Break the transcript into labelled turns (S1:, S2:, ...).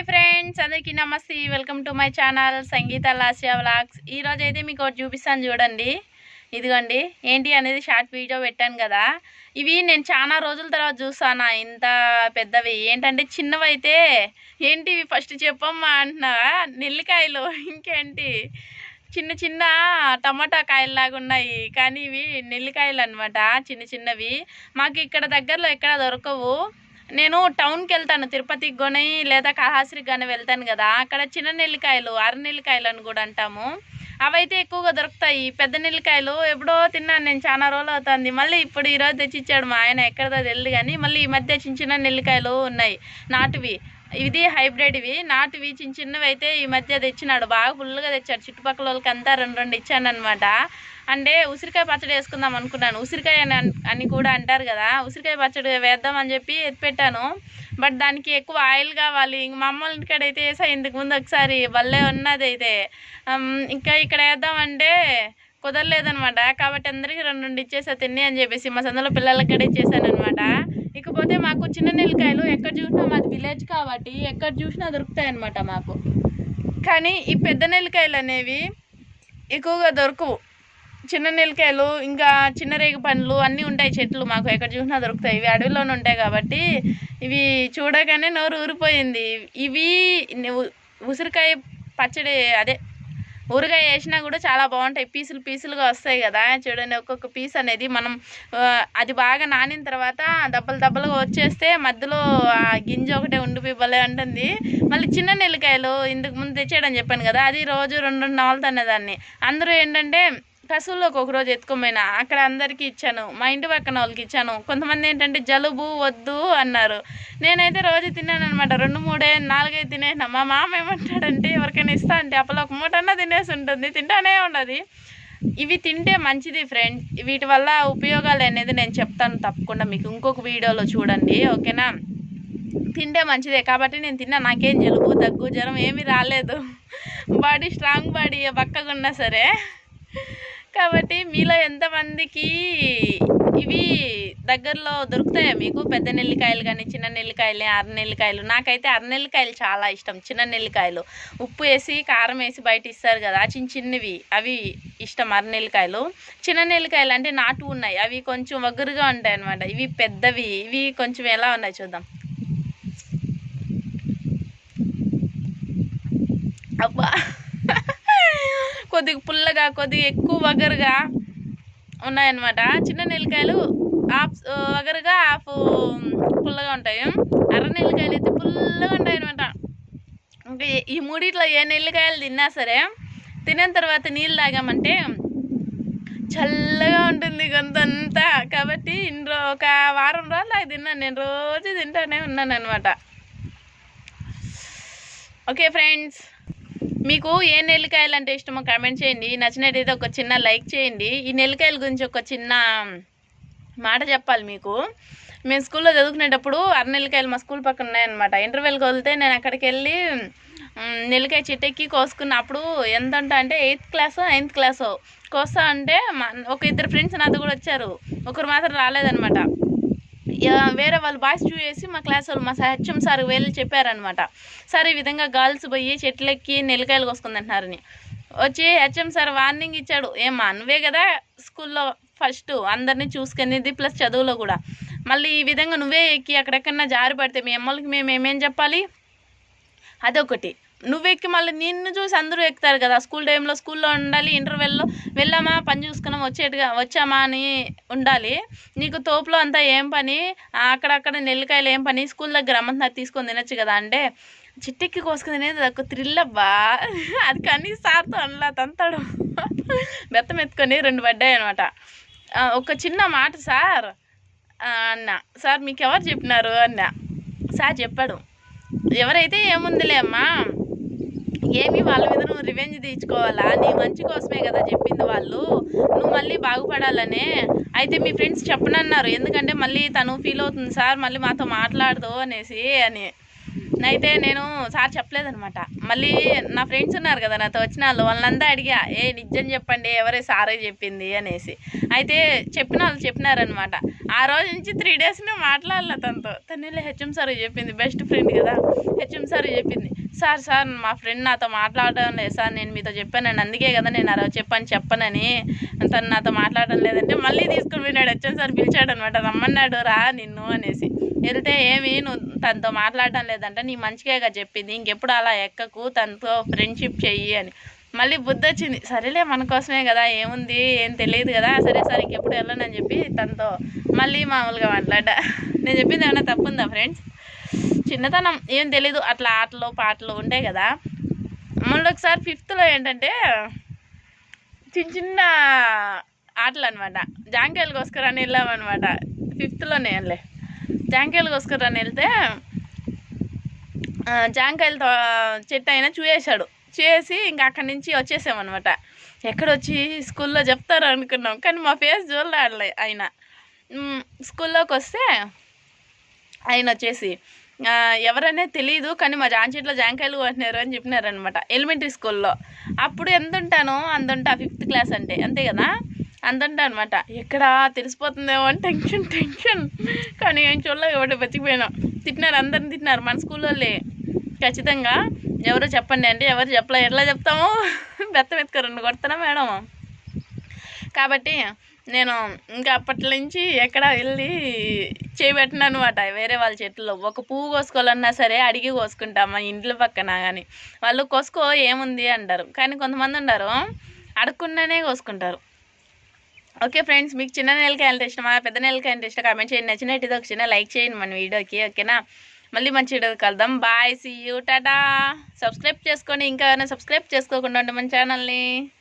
S1: Hi friends అందరికీ నమస్తే. Welcome to my channel Sangeetha Lasya vlogs. ఈరోజు అయితే మీకు ఒకటి చూపిస్తాను చూడండి. ఇదిగోండి ఏంటి అనేది షార్ట్ వీడియో పెట్టాను కదా. ఇవి నేను చాలా రోజుల తర్వాత చూసాను ఇంత పెద్దవి. ఏంటంటే చిన్నవి అయితే ఏంటి ఇవి? ఫస్ట్ చెప్పమ్మా అంటున్నావా? నెల్లికాయలు ఇంకేంటి? చిన్న చిన్న టమాటా కాయల్లాగా ఉన్నాయి. కానీ ఇవి నెల్లికాయలు అనమాట చిన్న చిన్నవి. మాకు ఇక్కడ దగ్గరలో ఎక్కడ దొరకవు. నేను టౌన్కి వెళ్తాను. తిరుపతికి కొని లేదా కాళహస్తికి కానీ వెళ్తాను కదా. అక్కడ చిన్న నెల్లికాయలు అర నెల్లికాయలు అని కూడా అంటాము. అవైతే ఎక్కువగా దొరుకుతాయి. పెద్ద నెల్లికాయలు ఎప్పుడో తిన్నాను నేను. చాలా రోజులు అవుతుంది. మళ్ళీ ఇప్పుడు ఈరోజు తెచ్చిచ్చాడు మా ఆయన. ఎక్కడదో తెలియదు కానీ మళ్ళీ ఈ మధ్య చిన్న చిన్న నెల్లికాయలు ఉన్నాయి. నాటువి. ఇది హైబ్రిడ్ ఇవి. నాటువి చిన్న చిన్నవి అయితే ఈ మధ్య తెచ్చినాడు. బాగా ఫుల్గా తెచ్చాడు. చుట్టుపక్కల వాళ్ళకి అంతా రెండు రెండు ఇచ్చాను అనమాట అంటే ఉసిరికాయ పచ్చడి వేసుకుందాం అనుకున్నాను. ఉసిరికాయ అని అని కూడా అంటారు కదా. ఉసిరికాయ పచ్చడి వేద్దాం అని చెప్పి ఎత్తిపెట్టాను బట్ దానికి ఎక్కువ ఆయిల్ కావాలి. ఇంక మా అమ్మ వాళ్ళ అయితే వేసా. ఇంతకు ముందు ఒకసారి భలే ఉన్నది అయితే. ఇంకా ఇక్కడ వేద్దామంటే కుదరలేదనమాట. కాబట్టి అందరికీ రెండు రెండు ఇచ్చేసా తిని అని చెప్పేసి మా సందులో పిల్లలకి కూడా ఇచ్చేసాను అనమాట ఇకపోతే మాకు చిన్న నెల్లికాయలు ఎక్కడ చూసినా మాది విలేజ్ కాబట్టి ఎక్కడ చూసినా దొరుకుతాయి అనమాట మాకు. కానీ ఈ పెద్ద నెల్లికాయలు అనేవి ఎక్కువగా దొరకవు. చిన్న నిలకాయలు ఇంకా చిన్న రేగు పండ్లు అన్నీ ఉంటాయి చెట్లు మాకు ఎక్కడ చూసినా దొరుకుతాయి. ఇవి అడవిలోనే ఉంటాయి కాబట్టి ఇవి చూడగానే నోరు ఊరిపోయింది. ఇవి ఉసిరికాయ పచ్చడి అదే ఊరగాయ వేసినా కూడా చాలా బాగుంటాయి. పీసులు పీసులుగా వస్తాయి కదా చూడండి ఒక్కొక్క పీస్ అనేది మనం అది బాగా నానిన తర్వాత దబ్బలు దబ్బలుగా వచ్చేస్తే మధ్యలో ఆ గింజ ఒకటే ఉండిపోయి భలే ఉంటుంది. మళ్ళీ చిన్న నెల్లికాయలు ఇంతకు ముందు తెచ్చేయడం చెప్పాను కదా అది రోజు రెండు రెండు దాన్ని. అందరూ ఏంటంటే కసువులోకి ఒక రోజు ఎత్తుకోమైనా అక్కడ అందరికీ ఇచ్చాను మా ఇంటి పక్కన వాళ్ళకి ఇచ్చాను. కొంతమంది ఏంటంటే జలుబు వద్దు అన్నారు. నేనైతే రోజు తిన్నాను అనమాట రెండు మూడే నాలుగైదు తినేసిన. మా మామ ఏమంటాడంటే ఎవరికైనా ఇస్తా అంటే అప్పలో ఒక మూటన్నా తినేసి ఉంటుంది తింటానే ఉండదు. ఇవి తింటే మంచిది ఫ్రెండ్. వీటి వల్ల ఉపయోగాలు అనేది నేను చెప్తాను తప్పకుండా మీకు. ఇంకొక వీడియోలో చూడండి ఓకేనా? తింటే మంచిదే. కాబట్టి నేను తిన్నా నాకేం జలుబు దగ్గు జ్వరం ఏమీ రాలేదు. బాడీ స్ట్రాంగ్ బాడీ బక్కగా ఉన్నా సరే. కాబట్టి మీలో ఎంతమందికి ఇవి దగ్గరలో దొరుకుతాయా మీకు? పెద్ద నెల్లికాయలు కానీ చిన్న నెల్లికాయలు అర నెల్లికాయలు. నాకైతే అర నెల్లికాయలు చాలా ఇష్టం. చిన్న నెల్లికాయలు. ఉప్పు వేసి కారం వేసి బయట ఇస్తారు కదా చిన్న చిన్నవి. అవి ఇష్టం అర నెల్లికాయలు. చిన్న నెల్లికాయలు అంటే నాటు ఉన్నాయి. అవి కొంచెం వగురుగా ఉంటాయి అన్నమాట ఇవి పెద్దవి. ఇవి కొంచెం ఎలా ఉన్నాయి చూద్దాం అబ్బా కొద్దిగా పుల్లగా కొద్దిగా ఎక్కువ వగరుగా ఉన్నాయన్నమాట. చిన్న నెల్లికాయలు హాఫ్ వగరుగా హాఫ్ పుల్లగా ఉంటాయి. అర నెల్లికాయలు అయితే పుల్లగా ఉంటాయి అనమాట ఇంకా ఈ మూడిట్లో ఏ నెల్లికాయలు తిన్నా సరే తినిన తర్వాత నీళ్ళు తాగామంటే చల్లగా ఉంటుంది గొంతంతా. కాబట్టి ఇన్ని ఒక వారం రోజులు అది తిన్నాను. నేను రోజు తింటానే ఉన్నాను అనమాట ఓకే ఫ్రెండ్స్. మీకు ఏ నెల్లికాయలు అంటే ఇష్టమో కామెంట్ చేయండి. నచ్చినట్టయితే ఒక చిన్న లైక్ చేయండి. ఈ నెల్లికాయల గురించి ఒక చిన్న మాట చెప్పాలి మీకు. మేము స్కూల్లో చదువుకునేటప్పుడు అర నెల్లికాయలు మా స్కూల్ పక్కన ఉన్నాయన్నమాట. ఇంటర్వెల్కి వెళ్తే నేను అక్కడికి వెళ్ళి నెల్లికాయ చెట్టెక్కి కోసుకున్నప్పుడు ఎంత ఉంటా అంటే ఎయిత్ క్లాస్ నైన్త్ క్లాసో కోస్తా అంటే ఒక ఇద్దరు ఫ్రెండ్స్ నాతో కూడా వచ్చారు. ఒకరు మాత్రం రాలేదన్నమాట. వేరే వాళ్ళు బాయ్స్ చూసేసి మా క్లాస్ వాళ్ళు మా హెచ్ఎం సార్ వెళ్ళి చెప్పారనమాట సార్ ఈ విధంగా గర్ల్స్ పోయి చెట్లెక్కి నెల్లికాయలు కోసుకుందంటున్నారని. వచ్చి హెచ్ఎం సార్ వార్నింగ్ ఇచ్చాడు. ఏమా నువ్వే కదా స్కూల్లో ఫస్ట్ అందరినీ చూసుకునేది ప్లస్ చదువులో కూడా. మళ్ళీ ఈ విధంగా నువ్వే ఎక్కి అక్కడెక్కడన్నా జారి పడితే మీ అమ్మలకి మేము ఏమేం చెప్పాలి? అదొకటి. నువ్వు ఎక్కి మళ్ళీ నిన్ను చూసి అందరూ ఎక్కుతారు కదా. స్కూల్ టైంలో స్కూల్లో ఉండాలి ఇంటర్వెల్లో వెళ్ళామా పని చూసుకున్నాం వచ్చేట్టుగా వచ్చామా అని ఉండాలి. నీకు తోపులో అంతా ఏం పని? అక్కడక్కడ నెల్లికాయలు ఏం పని? స్కూల్ దగ్గర అమ్మంతా తీసుకొని తినొచ్చు కదా అంటే చిట్టెక్కి కోసుకుని తినేది ఒక థ్రిల్ అబ్బా. అది కానీ సార్తో అనలా తంతాడు. బెత్తం ఎత్తుకొని రెండు పడ్డాయి అనమాట ఒక చిన్న మాట సార్ అన్న. సార్ మీకు ఎవరు చెప్పినారు? అన్న. సార్ చెప్పాడు. ఎవరైతే ఏముందిలే అమ్మా ఏమి వాళ్ళ మీద నువ్వు రివెంజ్ తీర్చుకోవాలా నీ మంచి కోసమే కదా చెప్పింది వాళ్ళు. నువ్వు మళ్ళీ బాగుపడాలనే అయితే మీ ఫ్రెండ్స్ చెప్పనన్నారు. ఎందుకంటే మళ్ళీ తను ఫీల్ అవుతుంది సార్ మళ్ళీ మాతో మాట్లాడదు అనేసి అని. అయితే నేను సార్ చెప్పలేదనమాట. మళ్ళీ నా ఫ్రెండ్స్ ఉన్నారు కదా నాతో వచ్చిన వాళ్ళు వాళ్ళంతా అడిగా ఏ నిజం చెప్పండి ఎవరే సారే చెప్పింది? అనేసి. అయితే చెప్పిన వాళ్ళు చెప్పినారనమాట. ఆ రోజు నుంచి త్రీ డేస్ నేను తనతో. తను హెచ్ఎం సార్ చెప్పింది బెస్ట్ ఫ్రెండ్ కదా హెచ్ఎం సార్ చెప్పింది. సార్ సార్ మా ఫ్రెండ్ నాతో మాట్లాడడం లేదు సార్ నేను మీతో చెప్పానండి అందుకే కదా నేను ఆ రోజు చెప్పాను చెప్పనని. తను నాతో మాట్లాడడం లేదంటే మళ్ళీ తీసుకుని పోయినాడు హెచ్ఎం సార్ పిలిచాడు అనమాట రమ్మన్నాడు రా నిన్ను అనేసి. వెళ్తే ఏమి? నువ్వు తనతో మాట్లాడడం లేదంటే నీ మంచిగా చెప్పింది ఇంకెప్పుడు అలా ఎక్కకు తనతో ఫ్రెండ్షిప్ చెయ్యి అని. మళ్ళీ బుద్ధి వచ్చింది సరేలే మన కోసమే కదా ఏముంది ఏం తెలియదు కదా సరే సరే ఇంకెప్పుడు వెళ్ళను అని చెప్పి తనతో మళ్ళీ మామూలుగా మాట్లాడ నేను చెప్పింది ఏమైనా తప్పుందా ఫ్రెండ్స్ చిన్నతనం ఏం తెలీదు అట్లా ఆటలు పాటలు ఉంటాయి కదా. మళ్ళీ ఒకసారి ఫిఫ్త్లో ఏంటంటే చిన్న చిన్న ఆటలు అనమాట జాంకాయలు కోసుకురని వెళ్ళామన్నమాట. ఫిఫ్త్లోనే వెళ్ళే. జాంకాయలు కోసుకురని వెళ్తే జాంకాయలు చెట్టు అయినా చూసేశాడు చేసి ఇంకా అక్కడి నుంచి వచ్చేసామన్నమాట. ఎక్కడొచ్చి స్కూల్లో చెప్తారు అనుకున్నాం. కానీ మా ఫేస్ చూడలే ఆయన. స్కూల్లోకి వస్తే ఆయన వచ్చేసి ఎవరనే తెలియదు కానీ మా జాంచెట్లో జాంకాయలు కొట్టినారు అని చెప్పినారనమాట ఎలిమెంటరీ స్కూల్లో. అప్పుడు ఎంత ఉంటాను ఉంటా ఫిఫ్త్ క్లాస్ అంటే. అంతే కదా? అంతంటా అనమాట ఎక్కడ తెలిసిపోతుందేమో అని టెన్షన్ టెన్షన్ కానీ ఏం చూడలేదు ఒకటి బతికిపోయినా. తిట్టినారు అందరిని తిట్టినారు మన స్కూల్లో ఖచ్చితంగా ఎవరు చెప్పండి అంటే ఎవరు చెప్పలే ఎట్లా చెప్తాము? బెత్తం ఎత్తుక రెండు కొడతానా మేడం? కాబట్టి నేను ఇంకా అప్పటి నుంచి ఎక్కడ వెళ్ళి చేయబెట్టిన అనమాట వేరే వాళ్ళ చెట్లు ఒక పువ్వు కోసుకోవాలన్నా సరే అడిగి కోసుకుంటాం మా ఇంట్లో పక్కన కానీ వాళ్ళు కోసుకో ఏముంది అంటారు. కానీ కొంతమంది ఉన్నారు అడగకుండానే కోసుకుంటారు. ఓకే ఫ్రెండ్స్ మీకు చిన్న నెలకాయ అంటే ఇష్టమా పెద్ద నెలకాయ ఇష్టం కామెంట్ చేయండి. నచ్చినట్టు ఒక చిన్న లైక్ చేయండి మన వీడియోకి ఓకేనా మళ్ళీ మంచి వీడియో కలుద్దాం. Bye see you tata subscribe చేసుకొని ఇంకా ఏమైనా సబ్స్క్రైబ్ చేసుకోకుండా ఉంటే మన ఛానల్ని